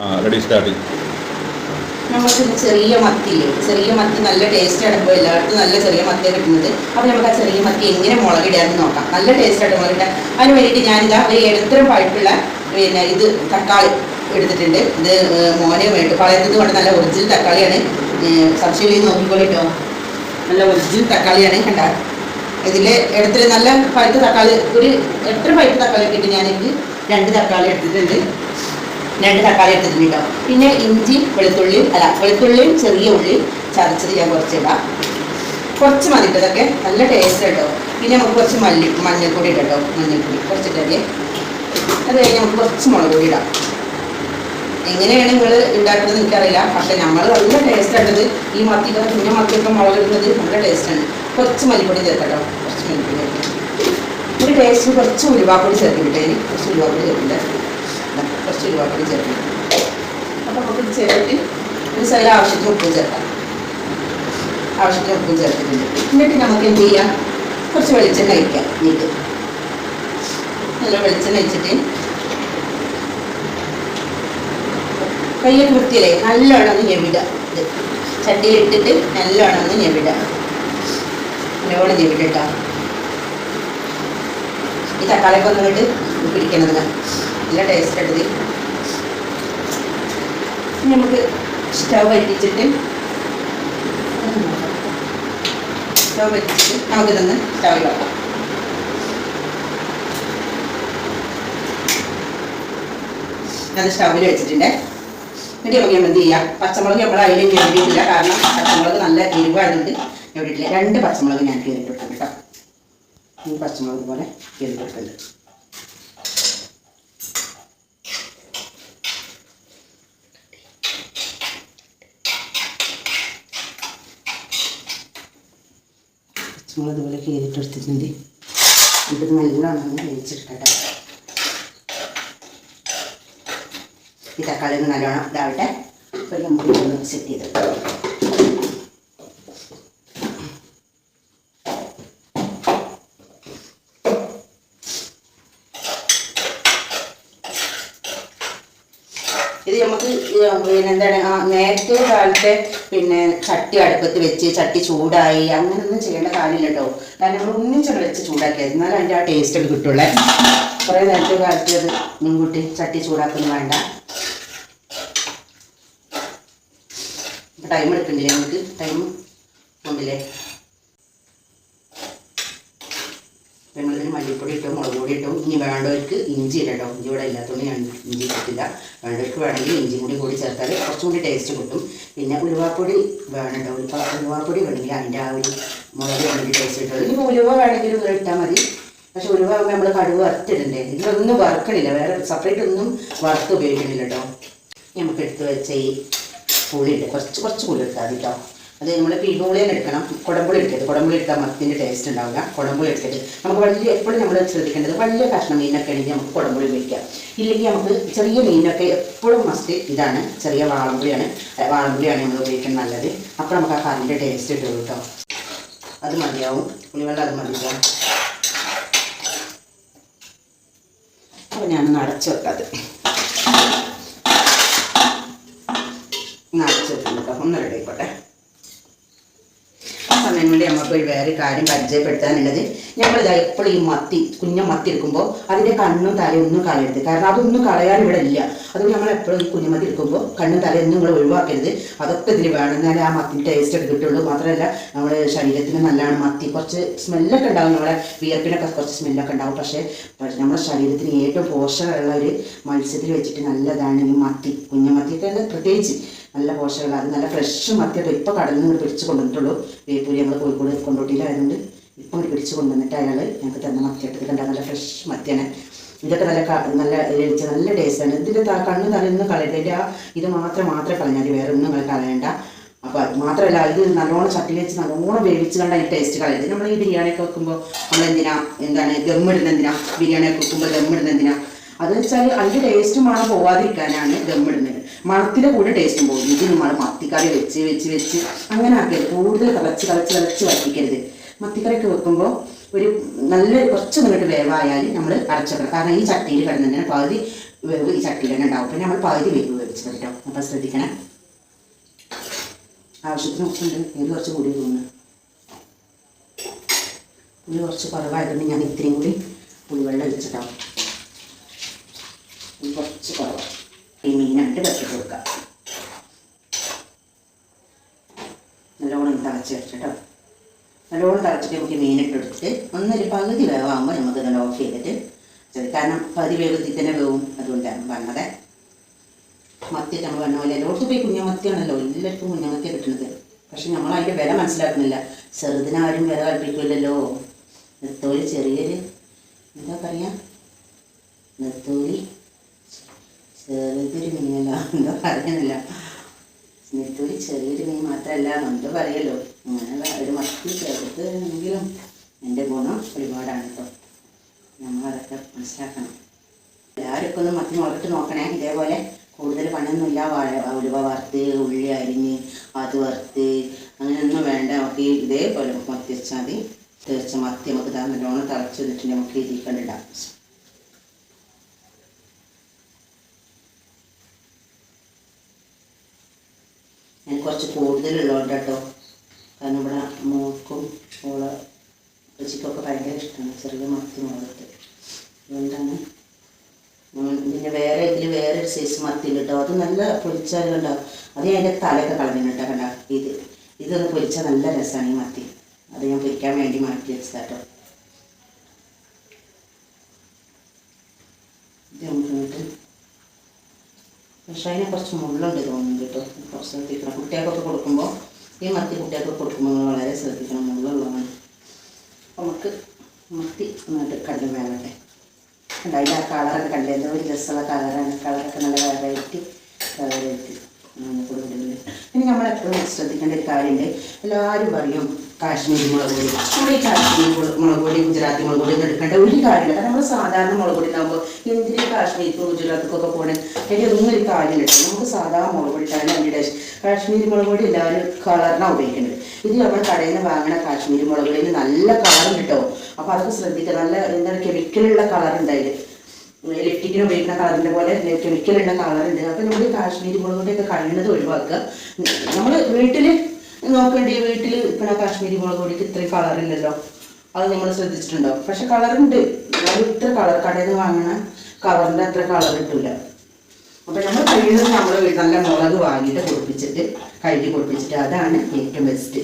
Ready starting ചെറിയ മത്തിയില്ലേ? ചെറിയ മത്തി നല്ല ടേസ്റ്റ് ആടുമ്പോൾ എല്ലായിടത്തും നല്ല ചെറിയ മത്തി കിട്ടുന്നത്. അപ്പോൾ നമുക്ക് ആ ചെറിയ മത്തി എങ്ങനെ മുളകിടാന്ന് നോക്കാം. നല്ല ടേസ്റ്റ് ആയിട്ട് മുളകിടാൻ അതിന് വേണ്ടിയിട്ട് ഞാനിതാ ഒരു ഇടത്തരം പഴുപ്പുള്ള പിന്നെ ഇത് തക്കാളി എടുത്തിട്ടുണ്ട്. ഇത് മോനെ വേണ്ടി പറയുന്നത് കൊണ്ട് നല്ല ഒറിജിനൽ തക്കാളിയാണ്. സബ്സിഡി നോക്കിക്കോളിട്ടോ നല്ല ഒറിജിനൽ തക്കാളിയാണ്. കണ്ട? ഇതിൽ ഇടത്തിൽ നല്ല പഴുത്ത തക്കാളി ഒരു എത്ര പഴുത്ത തക്കാളി ഒക്കെ ഇട്ട് ഞാനിത് രണ്ട് തക്കാളി എടുത്തിട്ടുണ്ട്. രണ്ട് തക്കാളി എടുത്തിട്ടുണ്ട് പിന്നെ ഇഞ്ചി വെളുത്തുള്ളി അല്ല വെളുത്തുള്ളിയും ചെറിയ ഉള്ളി ചതച്ചത് ഞാൻ കുറച്ചിടാം കുറച്ച് മതി ഇതൊക്കെ. നല്ല ടേസ്റ്റ് കേട്ടോ. പിന്നെ നമുക്ക് കുറച്ച് മല്ലി മഞ്ഞൾപ്പൊടി ഇടട്ടോ മഞ്ഞൾപ്പൊടി കുറച്ചിട്ടൊക്കെ അത് കഴിഞ്ഞ് നമുക്ക് കുറച്ച് മുളക് പൊടി ഇടാം. എങ്ങനെയാണ് നിങ്ങൾ ഉണ്ടാക്കുന്നത് എനിക്കറിയില്ല. പക്ഷെ നമ്മൾ നല്ല ടേസ്റ്റ് ആയിട്ടത് ഈ മത്തിക്ക് കുഞ്ഞ മത്തിയൊക്കെ മുളക് ഇടുന്നത് നല്ല ടേസ്റ്റാണ് കുറച്ച് മല്ലിപ്പൊടി ചേർക്കട്ടോ കുറച്ച് മല്ലിപ്പൊടി ഒരു ടേസ്റ്റ് കുറച്ച് ഉലുവാപ്പൊടി ചേർക്കില്ലേ കുറച്ച് ഉലുവാപ്പൊടി ചേർക്കില്ല ഉലുവാപ്പൊടി ചേർക്കും അപ്പോൾ നമുക്ക് ഇത് ഒരു സൈഡ് ആവശ്യത്തിന് ഉപ്പും ചേർക്കാം. ആവശ്യത്തിന് ഉപ്പും ചേർത്തിട്ടുണ്ട്. എന്നിട്ട് നമുക്ക് എന്ത് ചെയ്യാം? കുറച്ച് വെളിച്ചെണ്ണ ഒഴിക്കാം. നീട്ട് നല്ല വെളിച്ചെണ്ണ ഒഴിച്ചിട്ട് കയ്യൊക്കെ വൃത്തിയില്ലേ നല്ലോണം ഒന്ന് ഞെവിടുക. ഇത് ചട്ടിയിലിട്ടിട്ട് നല്ലോണം ഒന്ന് ഞെവിടുക. നല്ലോണം ഞെവിടട്ടോ ഈ തക്കാളിക്കൊന്നും ഇട്ട് പിടിക്കണത് നല്ല ടേസ്റ്റ് എടുത്ത് നമുക്ക് സ്റ്റവ് വറ്റിച്ചിട്ട് സ്റ്റവ് വറ്റിച്ചിട്ട് നമുക്ക് ഇതൊന്ന് സ്റ്റവിൽ വെക്കാം. അത് സ്റ്റവിൽ വെച്ചിട്ടുണ്ട്. എന്നിട്ട് നമുക്ക് എന്ത് ചെയ്യാം? പച്ചമുളക് നമ്മൾ അതിൽ ഞെരിയിട്ടില്ല കാരണം പച്ചമുളക് നല്ല എരിവായതുകൊണ്ട് ഇട്ടില്ല രണ്ട് പച്ചമുളക് ഞാൻ കയറിയിട്ടുണ്ട് കേട്ടോ. ഈ പച്ചമുളക് പോലെ കയറിയിട്ടുണ്ട് പച്ചമുളക് കീറിട്ടെടുത്തിട്ടുണ്ട് ഇത് നല്ലോണം ഒന്ന് വേവിച്ചെടുക്കട്ടെ. ഈ തക്കാളി നല്ലോണം ഇതാവട്ടെ. അപ്പോൾ നമുക്ക് സെറ്റ് ചെയ്തെടുക്കാം. ഇത് നമുക്ക് പിന്നെ എന്താണ് നേരത്തെ കാലത്തെ പിന്നെ ചട്ടി അടുപ്പത്ത് വെച്ച് ചട്ടി ചൂടായി അങ്ങനെയൊന്നും ചെയ്യേണ്ട കാര്യമില്ല കേട്ടോ കാരണം നമ്മൾ ഒന്നിച്ചത് വെച്ച് ചൂടാക്കിയത് എന്നാലും അതിന്റെ ആ ടേസ്റ്റ് ഒക്കെ കിട്ടുള്ളേ കുറേ നേരത്തെ കാലത്ത് അത് മുൻകൂട്ടി ചട്ടി ചൂടാക്കുന്നു വേണ്ട. ടൈം എടുക്കണ്ടില്ലേ നമുക്ക് ടൈം ഉണ്ടല്ലേ? നമ്മളിതിന് മല്ലിപ്പൊടി ഇട്ടും മുളക് പൊടി ഇട്ടും ഇനി വേണ്ടവർക്ക് ഇഞ്ചി ഇടട്ടോ. ഇഞ്ചി ഇവിടെ ഇല്ലാത്തതുകൊണ്ട് ഞാൻ ഇഞ്ചി ഇട്ടില്ല വേണ്ടവർക്ക് വേണമെങ്കിൽ ഇഞ്ചി കൂടി കൂടി ചേർത്താൽ കുറച്ചും കൂടി ടേസ്റ്റ് കിട്ടും. പിന്നെ ഉലുവാപ്പൊടി വേണം കേട്ടോ ഉലുവ ഉലുവാപ്പൊടി വേണമെങ്കിൽ അതിന്റെ ആ ഒരു മുളക് വേണമെങ്കിൽ ടേസ്റ്റ് കിട്ടുള്ളൂ ഇനി ഉലുവ വേണമെങ്കിൽ ഇട്ടാൽ മതി. പക്ഷെ ഉലുവ നമ്മൾ കടുവ് വറുത്തിടണ്ടേ. ഇതിലൊന്നും വറുക്കണില്ല. വേറെ സെപ്പറേറ്റ് ഒന്നും വറുത്ത് ഉപയോഗിക്കണില്ല കേട്ടോ. നമുക്ക് എടുത്ത് വെച്ച ഈ പുളിയുണ്ട്. കുറച്ച് കുറച്ച് പുളി എടുത്താൽ മതി കേട്ടോ. അത് നമ്മൾ പിഴുപുളിയും എടുക്കണം. കുടമ്പുളി എടുക്കരുത്. കുടമ്പുളി എടുത്താൽ മത്തിന്റെ ടേസ്റ്റ് ഉണ്ടാവില്ല. കുടമ്പുളി എടുക്കരുത്. നമുക്ക് വലിയ എപ്പോഴും നമ്മൾ ശ്രദ്ധിക്കേണ്ടത് വലിയ കഷ്ണം മീനൊക്കെ ആണെങ്കിൽ നമുക്ക് കുടമ്പുളി ഉപയോഗിക്കാം. ഇല്ലെങ്കിൽ നമുക്ക് ചെറിയ മീനൊക്കെ എപ്പോഴും മസ്റ്റ് ഇതാണ്. ചെറിയ വാളമ്പുളിയാണ് വാളമ്പുളിയാണ് നമ്മൾ ഉപയോഗിക്കുന്നത് നല്ലത്. അപ്പോൾ നമുക്ക് ആ കറിന്റെ ടേസ്റ്റ് കിട്ടും കേട്ടോ അത് മതിയാവും. പുളിവെള്ളം അത് മതിയാവും. അപ്പോൾ ഞാനൊന്ന് അടച്ചു വെക്കാത് ഒന്ന് അടച്ചു വെക്കുന്നു കേട്ടോ. ഒന്ന് റെഡി ആയിക്കോട്ടെ വേണ്ടി നമുക്ക് ഒരു വേറെ കാര്യം പരിചയപ്പെടുത്താനുള്ളത് നമ്മളിതാ എപ്പോഴും ഈ മത്തി കുഞ്ഞ മത്തി എടുക്കുമ്പോൾ അതിന്റെ കണ്ണും തലയും ഒന്നും കളയരുത്. കാരണം അതൊന്നും കളയാൻ ഇവിടെ ഇല്ല. അതുകൊണ്ട് നമ്മൾ എപ്പോഴും ഈ കുഞ്ഞുമത്തി എടുക്കുമ്പോൾ കണ്ണും തലയൊന്നും നിങ്ങൾ ഒഴിവാക്കരുത്. അതൊക്കെ ഇതിൽ വേണം. എന്നാലേ ആ മത്തിന്റെ ടേസ്റ്റ് ഒക്കെ കിട്ടുള്ളൂ. മാത്രമല്ല നമ്മുടെ ശരീരത്തിന് നല്ലതാണ് മത്തി കുറച്ച് സ്മെല്ലൊക്കെ ഉണ്ടാവും. നമ്മുടെ വിയർപ്പിനൊക്കെ കുറച്ച് സ്മെല്ലൊക്കെ ഉണ്ടാവും. പക്ഷേ നമ്മുടെ ശരീരത്തിന് ഏറ്റവും പോഷകമുള്ള ഒരു മത്സ്യത്തിൽ വെച്ചിട്ട് നല്ലതാണ് ഈ മത്തി കുഞ്ഞമത്തിയൊക്കെ പ്രത്യേകിച്ച് നല്ല പോഷകങ്ങൾ അത് നല്ല ഫ്രഷ് മത്തിയൊക്കെ ഇപ്പോൾ കടലിൽ നിന്ന് പിടിച്ച് കൊണ്ടുവന്നിട്ടുള്ളൂ. വേപ്പൂരി ഞങ്ങൾ കോഴിക്കോട് കൊണ്ടോട്ടിയിലായതുകൊണ്ട് ഇപ്പം ഇങ്ങോട്ട് പിടിച്ച് കൊണ്ടുവന്നിട്ട് അയാൾ ഞങ്ങൾക്ക് തന്ന മത്തിയായിട്ട് കണ്ടാൽ നല്ല ഫ്രഷ് മത്തിയാണ്. ഇതൊക്കെ നല്ല നല്ല എരിച്ച നല്ല ടേസ്റ്റാണ് ഇതിന്റെ കണ്ണ് തലയൊന്നും കളയത്തില്ല ഇത് മാത്രം മാത്രമേ കളഞ്ഞാൽ വേറെ ഒന്നും നിങ്ങൾ കളയണ്ട. അപ്പോൾ അത് മാത്രമല്ല ഇത് നല്ലോണം ചട്ടി വെച്ച് നല്ലോണം വേവിച്ച് കണ്ട അതിന്റെ ടേസ്റ്റ് കളയരുത് നമ്മൾ ഈ ബിരിയാണിയൊക്കെ വെക്കുമ്പോൾ നമ്മൾ എന്തിനാ എന്താണ് ദമ്മിടുന്ന എന്തിനാ? ബിരിയാണിയൊക്കെ വെക്കുമ്പോൾ ദമ്മിടുന്ന എന്തിനാ? അത് വെച്ചാൽ അതിന്റെ ടേസ്റ്റും മണം പോവാതിരിക്കാനാണ് ദമ്മിടുന്നത് മണത്തിന്റെ കൂടെ ടേസ്റ്റും പോകും. ഇത് നമ്മൾ മത്തിക്കറി വെച്ച് വെച്ച് വെച്ച് അങ്ങനെ ആക്കരുത് കൂടുതൽ തിളച്ച് തിളച്ച് തിളച്ച് വറ്റിക്കരുത്. മത്തിക്കറിയൊക്കെ വെക്കുമ്പോൾ ഒരു നല്ല കുറച്ച് നിങ്ങൾക്ക് വേവായാൽ നമ്മൾ അടച്ചെടുക്കണം കാരണം ഈ ചട്ടിയിൽ കിടന്നതിന് പകുതി വേവ് ഈ ചട്ടിയിൽ തന്നെ ഉണ്ടാവും. പിന്നെ നമ്മൾ പകുതി വേവ് വേവിച്ച് കേട്ടോ അപ്പം ശ്രദ്ധിക്കണം. ആവശ്യത്തിന് ഉപ്പുണ്ട്. എരി കുറച്ച് കൂടി തോന്നുന്നു പുളി കുറച്ച് കുറവായതുകൊണ്ട് ഞാൻ ഇത്രയും കൂടി പുളിവെള്ളം ഒഴിച്ചിട്ടാവും മീനായിട്ട് വെച്ചിട്ട് കൊടുക്കാം. നല്ലോണം തിളച്ച് വെച്ചിട്ടോ നല്ലോണം തിളച്ചിട്ട് നമുക്ക് മീനിട്ട് എടുത്തിട്ട് ഒന്നൊരു പകുതി വേവാകുമ്പോൾ നമുക്ക് നല്ല ഓഫ് ചെയ്തിട്ട് ചെറിയ കാരണം പകുതി വേഗത്തിൽ തന്നെ വേവും. അതുകൊണ്ടാണ് പറഞ്ഞത്. മത്തി നമ്മൾ പറഞ്ഞ പോലെ എല്ലായിടത്തും പോയി കുഞ്ഞമത്തിയാണല്ലോ. എല്ലാവർക്കും കുഞ്ഞമത്തി കിട്ടുന്നത്. പക്ഷെ നമ്മൾ അതിന്റെ വില മനസ്സിലാക്കുന്നില്ല. ചെറുതിനാരും വില കൽപ്പിക്കില്ലല്ലോ നെത്തോലി ചെറിയൊരു എന്താ പറയുക നെത്തോലി ചെറുതൊരു മീനല്ല എന്താ പറയുന്നില്ല സ്മിത്തൊരു ചെറിയൊരു മീൻ മാത്രമല്ല എന്നുണ്ട് പറയല്ലോ. അങ്ങനെ ഒരു മത്തി ചെറുത് എങ്കിലും എന്റെ ഗുണം ഒരുപാടാണ് കേട്ടോ നമ്മളതൊക്കെ മനസ്സിലാക്കണം. എല്ലാവർക്കും ഒന്ന് മത്തി മുളകിട്ട് നോക്കണേ. ഇതേപോലെ കൂടുതൽ പണിയൊന്നുമില്ല. വാഴ ഉലുവ വറുത്ത് ഉള്ളി അരിഞ്ഞ് അത് വറുത്ത് അങ്ങനെയൊന്നും വേണ്ട. നമുക്ക് ഇതേപോലെ മത്തി വെച്ചാൽ മതി. തേച്ച മത്തി നമുക്ക് തന്നെ നല്ലോണം തിളച്ച് വന്നിട്ടുണ്ടെങ്കിൽ നമുക്ക് ഇതിൽ ഞാൻ കുറച്ച് കൂടുതലുള്ളതുകൊണ്ട് കേട്ടോ കാരണം ഇവിടെ മോൾക്കും മോൾ ഉച്ചയ്ക്കൊക്കെ ഭയങ്കര ഇഷ്ടമാണ് ചെറിയ മത്തി മോളിട്ട്. അതുകൊണ്ടാണ് പിന്നെ വേറെ ഇതിൽ വേറെ ഒരു സൈസ് മത്തി കേട്ടോ. അത് നല്ല പൊരിച്ചാൽ കണ്ടോ? അത് ഞാൻ അതിന്റെ തലയൊക്കെ കളഞ്ഞു കേട്ടോ കണ്ടോ? ഇത്. ഇതൊന്ന് പൊരിച്ചാൽ നല്ല രസമാണ് ഈ മത്തി. അത് ഞാൻ പൊരിക്കാൻ വേണ്ടി മാറ്റി വെച്ചതാട്ടോ ഇത് നമുക്ക് എന്നിട്ട് പക്ഷേ അതിനെ കുറച്ച് മുള്ളുണ്ട് തോന്നുന്നു കേട്ടോ കുറച്ച് ശ്രദ്ധിക്കണം. കുട്ടികൾക്കൊക്കെ കൊടുക്കുമ്പോൾ ഈ മത്തി കുട്ടികൾക്ക് കൊടുക്കുമ്പോൾ വളരെ ശ്രദ്ധിക്കണം. മുള്ളുള്ളതാണ് നമുക്ക് മത്തി നന്നായിട്ട് കണ്ടു? വേണട്ടെ അതിന്റെ ആ കളറൊക്കെ കണ്ടേ? എന്തോ ഒരു രസമുള്ള കളറാണ്. കളറൊക്കെ നല്ല വെറൈറ്റി കളറായിട്ട് കൊടുക്കുന്നുണ്ട് നമ്മളെപ്പോഴും ശ്രദ്ധിക്കേണ്ട ഒരു കാര്യമുണ്ട്. എല്ലാവരും പറയും കാശ്മീരി മുളക് പൊടി. നമ്മൾ ഈ കാശ്മീരി മുളക് പൊടി ഗുജറാത്തി മുളക് പൊടി എടുക്കേണ്ട ഒരു കാര്യമില്ല. കാരണം നമ്മൾ സാധാരണ മുളക് പൊടി ഉണ്ടാകുമ്പോൾ എന്തിനും കാശ്മീരിക്കും ഗുജറാത്തിക്കൊക്കെ പോകണേ അതിന്റെ ഒന്നും ഒരു കാര്യമില്ല നമുക്ക് സാധാരണ മുളക് പൊടി തന്നെ അതിന്റെ കാശ്മീരി മുളക് പൊടി എല്ലാവരും കളറിനാണ് ഉപയോഗിക്കുന്നത് ഇത് നമ്മൾ കടയിൽ നിന്ന് വാങ്ങണ കാശ്മീരി മുളക് പൊടിയിൽ നല്ല കളറും കിട്ടും. അപ്പോൾ അതൊക്കെ ശ്രദ്ധിക്കുക. നല്ല എന്താണ് കെമിക്കലുള്ള കളർ ഉണ്ടായില്ല ലിപ്റ്റിക്കിന് ഉപയോഗിക്കുന്ന കളറിന്റെ പോലെ കെമിക്കലുള്ള കളറുണ്ട് അപ്പോൾ നമ്മൾ കാശ്മീരി മുളക് കൊണ്ടൊക്കെ കഴിയുന്നത് ഒഴിവാക്കുക. നമ്മൾ വീട്ടിൽ നോക്കേണ്ടി വീട്ടിൽ ഇപ്പം കാശ്മീരി മുളക് പൊടിക്ക് ഇത്രയും കളറില്ലല്ലോ അത് നമ്മൾ ശ്രദ്ധിച്ചിട്ടുണ്ടോ? പക്ഷെ കളറുണ്ട് എന്നാലും ഇത്ര കളർ കടയിൽ നിന്ന് വാങ്ങണ കളറിന്റെ അത്ര കളർ കിട്ടില്ല അപ്പം നമ്മൾ കഴിയുന്നത് നമ്മൾ നല്ല മുളക് വാങ്ങിയിട്ട് കുടിപ്പിച്ചിട്ട് കഴുകി കുടിപ്പിച്ചിട്ട് അതാണ് ഏറ്റവും ബെസ്റ്റ്